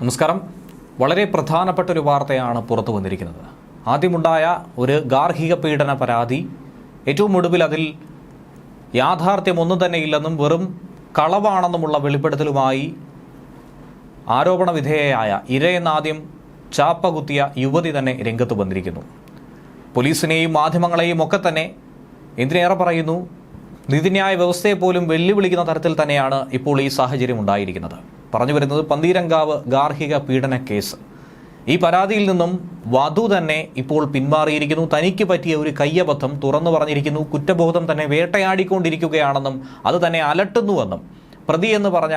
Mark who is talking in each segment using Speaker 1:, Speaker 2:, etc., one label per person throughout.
Speaker 1: നമസ്കാരം. വളരെ പ്രധാനപ്പെട്ട ഒരു വാർത്തയാണ് പുറത്തു വന്നിരിക്കുന്നത്. ആദ്യമുണ്ടായ ഒരു ഗാർഹിക പീഡന പരാതി. ഏറ്റവും ഒടുവിൽ അതിൽ യാഥാർത്ഥ്യമൊന്നും തന്നെ ഇല്ലെന്നും വെറും കളവാണെന്നുമുള്ള വെളിപ്പെടുത്തലുമായി ആരോപണ വിധേയയായ ഇരയെന്നാദ്യം ചാപ്പ കുത്തിയ യുവതി തന്നെ രംഗത്ത് വന്നിരിക്കുന്നു. പോലീസിനെയും മാധ്യമങ്ങളെയും ഒക്കെ തന്നെ എന്തിനേറെ പറയുന്നു? നീതിന്യായ വ്യവസ്ഥയെ പോലും വെല്ലുവിളിക്കുന്ന തരത്തിൽ തന്നെയാണ് ഇപ്പോൾ ഈ സാഹചര്യം ഉണ്ടായിരിക്കുന്നത്. പറഞ്ഞു വരുന്നത് പന്തീരങ്കാവ് ഗാർഹിക പീഡന കേസ്. ഈ പരാതിയിൽ നിന്നും വധു തന്നെ ഇപ്പോൾ പിന്മാറിയിരിക്കുന്നു. തനിക്ക് പറ്റിയ ഒരു കയ്യബദ്ധം തുറന്നു പറഞ്ഞിരിക്കുന്നു. കുറ്റബോധം തന്നെ വേട്ടയാടിക്കൊണ്ടിരിക്കുകയാണെന്നും അത് തന്നെ അലട്ടുന്നുവെന്നും പ്രതി എന്ന് പറഞ്ഞ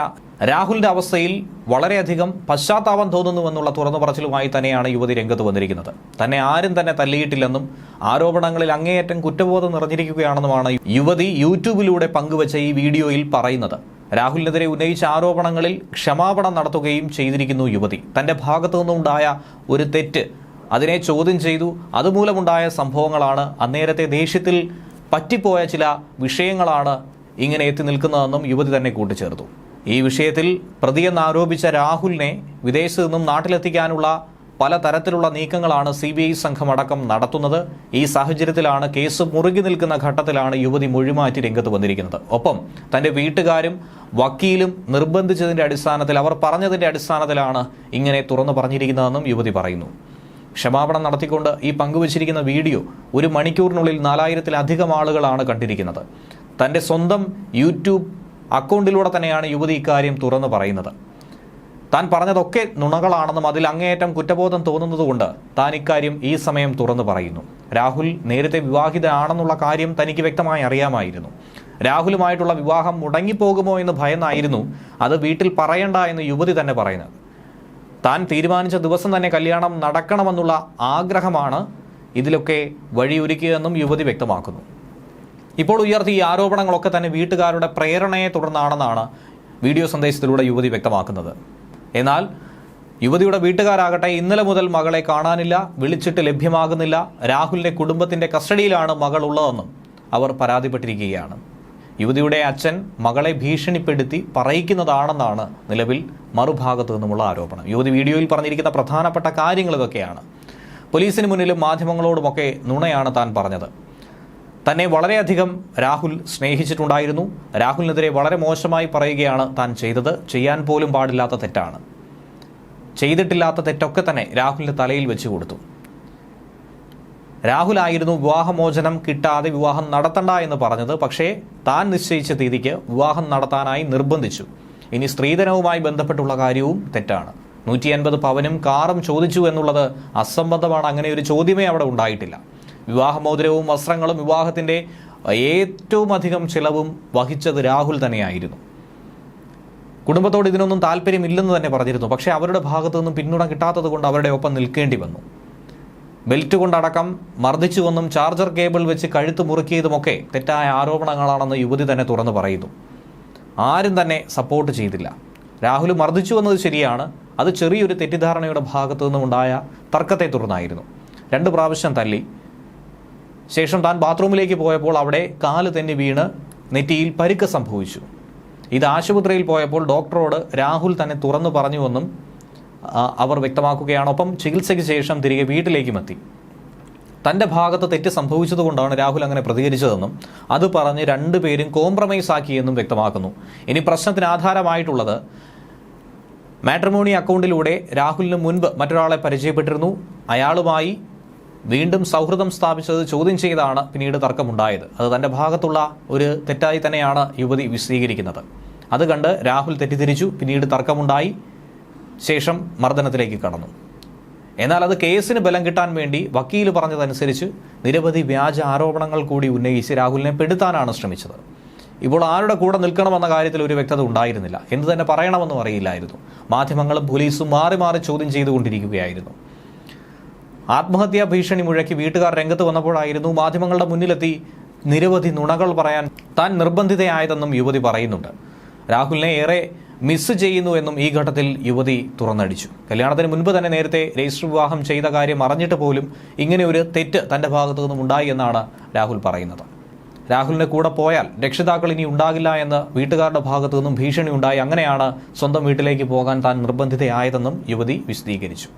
Speaker 1: രാഹുലിന്റെ അവസ്ഥയിൽ വളരെയധികം പശ്ചാത്താപം തോന്നുന്നുവെന്നുള്ള തുറന്നു പറച്ചിലുമായി തന്നെയാണ് യുവതി രംഗത്ത് വന്നിരിക്കുന്നത്. തന്നെ ആരും തന്നെ തല്ലിയിട്ടില്ലെന്നും ആരോപണങ്ങളിൽ അങ്ങേയറ്റം കുറ്റബോധം നിറഞ്ഞിരിക്കുകയാണെന്നുമാണ് യുവതി യൂട്യൂബിലൂടെ പങ്കുവച്ച ഈ വീഡിയോയിൽ പറയുന്നത്. രാഹുലിനെതിരെ ഉന്നയിച്ച ആരോപണങ്ങളിൽ ക്ഷമാപണം നടത്തുകയും ചെയ്തിരിക്കുന്നു യുവതി. തന്റെ ഭാഗത്തു നിന്നുണ്ടായ ഒരു തെറ്റ് അതിനെ ചോദ്യം ചെയ്തു. അതുമൂലമുണ്ടായ സംഭവങ്ങളാണ് അന്നേരത്തെ ദേഷ്യത്തിൽ പറ്റിപ്പോയ ചില വിഷയങ്ങളാണ് ഇങ്ങനെ എത്തി നിൽക്കുന്നതെന്നും യുവതി തന്നെ കൂട്ടിച്ചേർത്തു. ഈ വിഷയത്തിൽ പ്രതിയെന്നാരോപിച്ച രാഹുലിനെ വിദേശത്തു നിന്നും നാട്ടിലെത്തിക്കാനുള്ള പല തരത്തിലുള്ള നീക്കങ്ങളാണ് സി ബി ഐ സംഘം അടക്കം നടത്തുന്നത്. ഈ സാഹചര്യത്തിലാണ് കേസ് മുറുകി നിൽക്കുന്ന ഘട്ടത്തിലാണ് യുവതി മൊഴിമാറ്റി രംഗത്ത് വന്നിരിക്കുന്നത്. ഒപ്പം തന്റെ വീട്ടുകാരും വക്കീലും നിർബന്ധിച്ചതിന്റെ അടിസ്ഥാനത്തിൽ അവർ പറഞ്ഞതിന്റെ അടിസ്ഥാനത്തിലാണ് ഇങ്ങനെ തുറന്നു പറഞ്ഞിരിക്കുന്നതെന്നും യുവതി പറയുന്നു. ക്ഷമാപണം നടത്തിക്കൊണ്ട് ഈ പങ്കുവച്ചിരിക്കുന്ന വീഡിയോ ഒരു മണിക്കൂറിനുള്ളിൽ നാലായിരത്തിലധികം ആളുകളാണ് കണ്ടിരിക്കുന്നത്. തന്റെ സ്വന്തം യൂട്യൂബ് അക്കൗണ്ടിലൂടെ തന്നെയാണ് യുവതി ഇക്കാര്യം തുറന്നു പറയുന്നത്. താൻ പറഞ്ഞതൊക്കെ നുണകളാണെന്നും അതിൽ അങ്ങേയറ്റം കുറ്റബോധം തോന്നുന്നതുകൊണ്ട് താൻ ഇക്കാര്യം ഈ സമയം തുറന്നു പറയുന്നു. രാഹുൽ നേരത്തെ വിവാഹിതനാണെന്നുള്ള കാര്യം തനിക്ക് വ്യക്തമായി അറിയാമായിരുന്നു. രാഹുലുമായിട്ടുള്ള വിവാഹം മുടങ്ങിപ്പോകുമോ എന്ന് ഭയന്നായിരുന്നു. അത് വീട്ടിൽ പറയണ്ട എന്ന് യുവതി തന്നെ പറയുന്നത്. താൻ തീരുമാനിച്ച ദിവസം തന്നെ കല്യാണം നടക്കണമെന്നുള്ള ആഗ്രഹമാണ് ഇതിലൊക്കെ വഴിയൊരുക്കിയതെന്നും യുവതി വ്യക്തമാക്കുന്നു. ഇപ്പോൾ ഉയർത്തിയ ഈ ആരോപണങ്ങളൊക്കെ തന്നെ വീട്ടുകാരുടെ പ്രേരണയെ തുടർന്നാണെന്നാണ് വീഡിയോ സന്ദേശത്തിലൂടെ യുവതി വ്യക്തമാക്കുന്നത്. എന്നാൽ യുവതിയുടെ വീട്ടുകാരാകട്ടെ ഇന്നലെ മുതൽ മകളെ കാണാനില്ല വിളിച്ചിട്ട് ലഭ്യമാകുന്നില്ല. രാഹുലിന്റെ കുടുംബത്തിന്റെ കസ്റ്റഡിയിലാണ് മകൾ ഉള്ളതെന്നും അവർ പരാതിപ്പെട്ടിരിക്കുകയാണ്. യുവതിയുടെ അച്ഛൻ മകളെ ഭീഷണിപ്പെടുത്തി പറയിക്കുന്നതാണെന്നാണ് നിലവിൽ മറുഭാഗത്തു നിന്നുമുള്ള ആരോപണം. യുവതി വീഡിയോയിൽ പറഞ്ഞിരിക്കുന്ന പ്രധാനപ്പെട്ട കാര്യങ്ങൾ ഇതൊക്കെയാണ്. പോലീസിന് മുന്നിലും മാധ്യമങ്ങളോടുമൊക്കെ നുണയാണ് താൻ പറഞ്ഞത്. തന്നെ വളരെയധികം രാഹുൽ സ്നേഹിച്ചിട്ടുണ്ടായിരുന്നു. രാഹുലിനെതിരെ വളരെ മോശമായി പറയുകയാണ് താൻ ചെയ്തത്. ചെയ്യാൻ പോലും പാടില്ലാത്ത തെറ്റാണ്. ചെയ്തിട്ടില്ലാത്ത തെറ്റൊക്കെ തന്നെ രാഹുലിന്റെ തലയിൽ വെച്ച് കൊടുത്തു. രാഹുലായിരുന്നു വിവാഹമോചനം കിട്ടാതെ വിവാഹം നടത്തണ്ട എന്ന് പറഞ്ഞത്. പക്ഷേ താൻ നിശ്ചയിച്ച തീയതിക്ക് വിവാഹം നടത്താനായി നിർബന്ധിച്ചു. ഇനി സ്ത്രീധനവുമായി ബന്ധപ്പെട്ടുള്ള കാര്യവും തെറ്റാണ്. നൂറ്റി അൻപത് പവനും കാറും ചോദിച്ചു എന്നുള്ളത് അസംബന്ധമാണ്. അങ്ങനെ ഒരു ചോദ്യമേ അവിടെ ഉണ്ടായിട്ടില്ല. വിവാഹമോതിരവും വസ്ത്രങ്ങളും വിവാഹത്തിന്റെ ഏറ്റവും അധികം ചിലവും വഹിച്ചത് രാഹുൽ തന്നെയായിരുന്നു. കുടുംബത്തോട് ഇതിനൊന്നും താല്പര്യമില്ലെന്ന് തന്നെ പറഞ്ഞിരുന്നു. പക്ഷേ അവരുടെ ഭാഗത്തു നിന്നും പിന്തുണ കിട്ടാത്തത് കൊണ്ട് അവരുടെ ഒപ്പം നിൽക്കേണ്ടി വന്നു. ബെൽറ്റ് കൊണ്ടടക്കം മർദ്ദിച്ചുവെന്നും ചാർജർ കേബിൾ വെച്ച് കഴുത്ത് മുറുക്കിയതുമൊക്കെ തെറ്റായ ആരോപണങ്ങളാണെന്ന് യുവതി തന്നെ തുറന്നു പറയുന്നു. ആരും തന്നെ സപ്പോർട്ട് ചെയ്തില്ല. രാഹുൽ മർദ്ദിച്ചു വന്നത് ശരിയാണ്. അത് ചെറിയൊരു തെറ്റിദ്ധാരണയുടെ ഭാഗത്തു നിന്നും ഉണ്ടായ തർക്കത്തെ തുടർന്നായിരുന്നു. രണ്ട് പ്രാവശ്യം തല്ലി ശേഷം താൻ ബാത്റൂമിലേക്ക് പോയപ്പോൾ അവിടെ കാൽ തന്നെ വീണ് നെറ്റിയിൽ പരുക്ക് സംഭവിച്ചു. ഇത് ആശുപത്രിയിൽ പോയപ്പോൾ ഡോക്ടറോട് രാഹുൽ തന്നെ തുറന്നു പറഞ്ഞുവെന്നും അവർ വ്യക്തമാക്കുകയാണ്. ഒപ്പം ചികിത്സയ്ക്ക് ശേഷം തിരികെ വീട്ടിലേക്കും എത്തി. തന്റെ ഭാഗത്ത് തെറ്റ് സംഭവിച്ചതുകൊണ്ടാണ് രാഹുൽ അങ്ങനെ പ്രതികരിച്ചതെന്നും അത് പറഞ്ഞ് രണ്ടുപേരും കോംപ്രമൈസ് ആക്കിയെന്നും വ്യക്തമാക്കുന്നു. ഇനി പ്രശ്നത്തിന് ആധാരമായിട്ടുള്ളത് മാട്രിമോണി അക്കൗണ്ടിലൂടെ രാഹുലിന് മുൻപ് മറ്റൊരാളെ പരിചയപ്പെട്ടിരുന്നു. അയാളുമായി വീണ്ടും സൗഹൃദം സ്ഥാപിച്ചത് ചോദ്യം ചെയ്താണ് പിന്നീട് തർക്കമുണ്ടായത്. അത് തന്റെ ഭാഗത്തുള്ള ഒരു തെറ്റായി തന്നെയാണ് യുവതി വിശദീകരിക്കുന്നത്. അത് കണ്ട് രാഹുൽ തെറ്റിദ്ധരിച്ചു പിന്നീട് തർക്കമുണ്ടായി ശേഷം മർദ്ദനത്തിലേക്ക് കടന്നു. എന്നാൽ അത് കേസിന് ബലം കിട്ടാൻ വേണ്ടി വക്കീൽ പറഞ്ഞതനുസരിച്ച് നിരവധി വ്യാജ ആരോപണങ്ങൾ കൂടി ഉന്നയിച്ച് രാഹുലിനെ പെടുത്താനാണ് ശ്രമിച്ചത്. ഇപ്പോൾ ആരുടെ കൂടെ നിൽക്കണമെന്ന കാര്യത്തിൽ ഒരു വ്യക്തത ഉണ്ടായിരുന്നില്ല. എന്ത് തന്നെ പറയണമെന്നും അറിയില്ലായിരുന്നു. മാധ്യമങ്ങളും പോലീസും മാറി മാറി ചോദ്യം ചെയ്തുകൊണ്ടിരിക്കുകയായിരുന്നു. ആത്മഹത്യാ ഭീഷണി മുഴക്കി വീട്ടുകാർ രംഗത്ത് വന്നപ്പോഴായിരുന്നു മാധ്യമങ്ങളുടെ മുന്നിലെത്തി നിരവധി നുണകൾ പറയാൻ താൻ നിർബന്ധിതയായതെന്നും യുവതി പറയുന്നുണ്ട്. രാഹുലിനെ ഏറെ മിസ് ചെയ്യുന്നു എന്നും ഈ ഘട്ടത്തിൽ യുവതി തുറന്നടിച്ചു. കല്യാണത്തിന് മുൻപ് തന്നെ നേരത്തെ രജിസ്റ്റർ വിവാഹം ചെയ്ത കാര്യം അറിഞ്ഞിട്ട് പോലും ഇങ്ങനെ ഒരു തെറ്റ് തന്റെ ഭാഗത്തു നിന്നും ഉണ്ടായി എന്നാണ് രാഹുൽ പറയുന്നത്. രാഹുലിന് കൂടെ പോയാൽ രക്ഷിതാക്കൾ ഇനി ഉണ്ടാകില്ല എന്ന് വീട്ടുകാരുടെ ഭാഗത്തു നിന്നും ഭീഷണി ഉണ്ടായി അങ്ങനെയാണ് സ്വന്തം വീട്ടിലേക്ക് പോകാൻ താൻ നിർബന്ധിതയായതെന്നും യുവതി വിശദീകരിച്ചു.